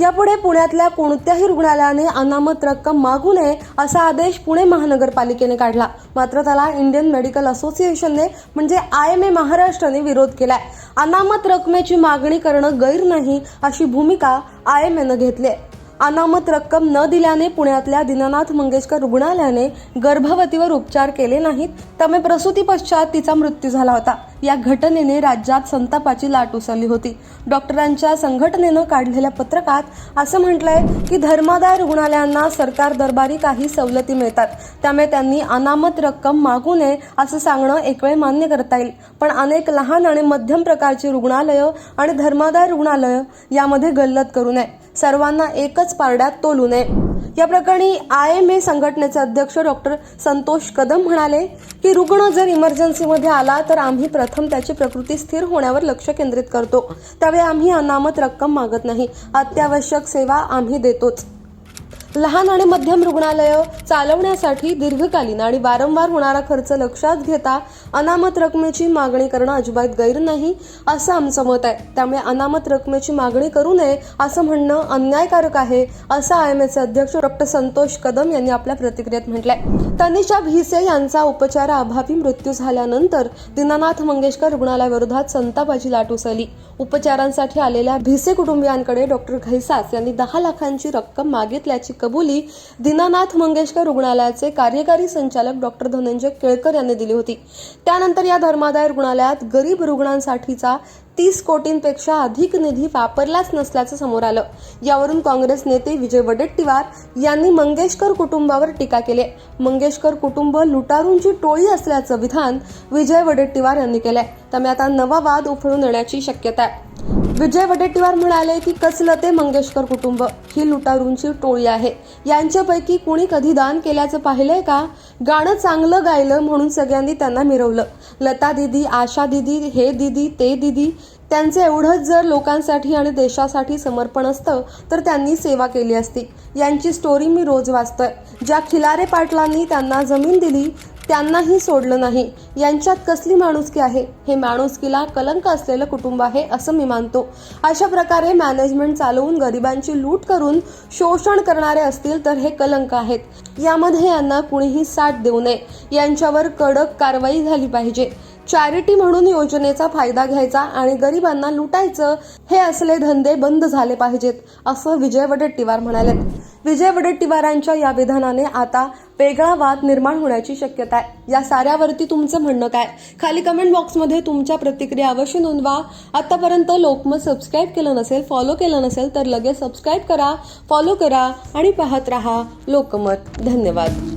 यापुढे पुण्यातल्या कोणत्याही रुग्णालयाने अनामत रक्कम मागू नये असा आदेश पुणे महानगरपालिकेने काढला. मात्र त्याला इंडियन मेडिकल असोसिएशनने म्हणजे आय एम ए महाराष्ट्राने विरोध केलाय. अनामत रकमेची मागणी करणं गैर नाही अशी भूमिका आय एम एनं घेतली आहे अनामत रक्कम न दिल्याने पुण्यातल्या दीनानाथ मंगेशकर रुग्णालयाने गर्भवतीवर उपचार केले नाहीत. त्यामुळे प्रसूती पश्चात तिचा मृत्यू झाला होता. या घटनेने राज्यात संतापाची लाट उसळली होती. डॉक्टरांच्या संघटनेनं काढलेल्या पत्रकात असं म्हटलंय की धर्मादाय रुग्णालयांना सरकार दरबारी काही सवलती मिळतात. त्यामुळे त्यांनी अनामत रक्कम मागू नये असं सांगणं एक वेळ मान्य करता येईल. पण अनेक लहान आणि मध्यम प्रकारची रुग्णालयं आणि धर्मादाय रुग्णालयं यामध्ये गल्लत करू नये. सर्वांना एकच पारड्यात तोलू नये. या प्रकरणी आय एम ए संघटनेचे अध्यक्ष डॉक्टर संतोष कदम म्हणाले की रुग्ण जर इमर्जन्सीमध्ये आला तर आम्ही प्रथम त्याची प्रकृती स्थिर होण्यावर लक्ष केंद्रित करतो. त्यावेळी आम्ही अनामत रक्कम मागत नाही. अत्यावश्यक सेवा आम्ही देतोच. लहान आणि मध्यम रुग्णालयं चालवण्यासाठी दीर्घकालीन आणि वारंवार होणारा खर्च लक्षात घेता अनामत रकमेची मागणी करणं अजिबात गैर नाही असं आमचं मत आहे. त्यामुळे अनामत रकमेची मागणी करू नये असं म्हणणं अन्यायकारक आहे असं आय एम एचे अध्यक्ष डॉक्टर संतोष कदम यांनी आपल्या प्रतिक्रियेत म्हटलंय. तनिषा भिसे यांचा उपचाराअभावी मृत्यू झाल्यानंतर दीनानाथ मंगेशकर रुग्णालयाविरोधात संतापाची लाट उसळली. उपचारांसाठी आलेल्या भिसे कुटुंबियांकडे डॉक्टर घैसास यांनी दहा लाखांची रक्कम मागितल्याची कबुली दीनानाथ मंगेशकर रुग्णालयाचे कार्यकारी संचालक डॉक्टर धनंजय केळकर यांनी दिली होती. त्यानंतर या धर्मादाय रुग्णालयात गरीब रुग्णांसाठीचा तीस कोटींपेक्षा अधिक निधी वापरलाच नसल्याचं समोर आलं. यावरून काँग्रेस नेते विजय वडेट्टीवार यांनी मंगेशकर कुटुंबावर टीका केली. मंगेशकर कुटुंब लुटारूंची टोळी असल्याचं विधान विजय वडेट्टीवार यांनी केलंय. त्यामुळे आता नवा वाद उफळून येण्याची शक्यता आहे. विजय वडेट्टीवार म्हणाले की कसलं ते मंगेशकर कुटुंब. ही लुटारूंची टोळी आहे. यांच्यापैकी कुणी कधी दान केल्याचं पाहिलंय का? गाणं चांगलं गायलं म्हणून सगळ्यांनी त्यांना मिरवलं. लता दिदी आशा दिदी हे दिदी ते दिदी त्यांचं एवढंच जर लोकांसाठी आणि देशासाठी समर्पण असतं तर त्यांनी सेवा केली असती. यांची स्टोरी मी रोज वाचतोय. ज्या खिलारे पाटलांनी त्यांना जमीन दिली त्यांनाही सोडलं नाही. यांच्यात कसली माणुसकी आहे? हे माणुसकीला कलंक असलेलं कुटुंब आहे असं मी मानतो. अशा प्रकारे मॅनेजमेंट चालवून गरिबांची लूट करून शोषण करणारे असतील तर हे कलंक आहेत. यामध्ये यांना कुणीही साथ देऊ नये. यांच्यावर कडक कारवाई झाली पाहिजे. चॅरिटी म्हणून योजनेचा फायदा घ्यायचा आणि गरिबांना लुटायचं हे असले धंदे बंद झाले पाहिजेत असं विजय वडेट्टीवार म्हणाले विजय वडेट्टीवारांच्या या विधानाने आता वेगळा वाद निर्माण होण्याची शक्यता आहे. या साऱ्यावरती तुमचं म्हणणं काय? खाली कमेंट बॉक्समध्ये तुमच्या प्रतिक्रिया अवश्य नोंदवा. आतापर्यंत लोकमत सबस्क्राईब केलं नसेल फॉलो केलं नसेल तर लगेच सबस्क्राईब करा फॉलो करा आणि पाहत रहा लोकमत. धन्यवाद.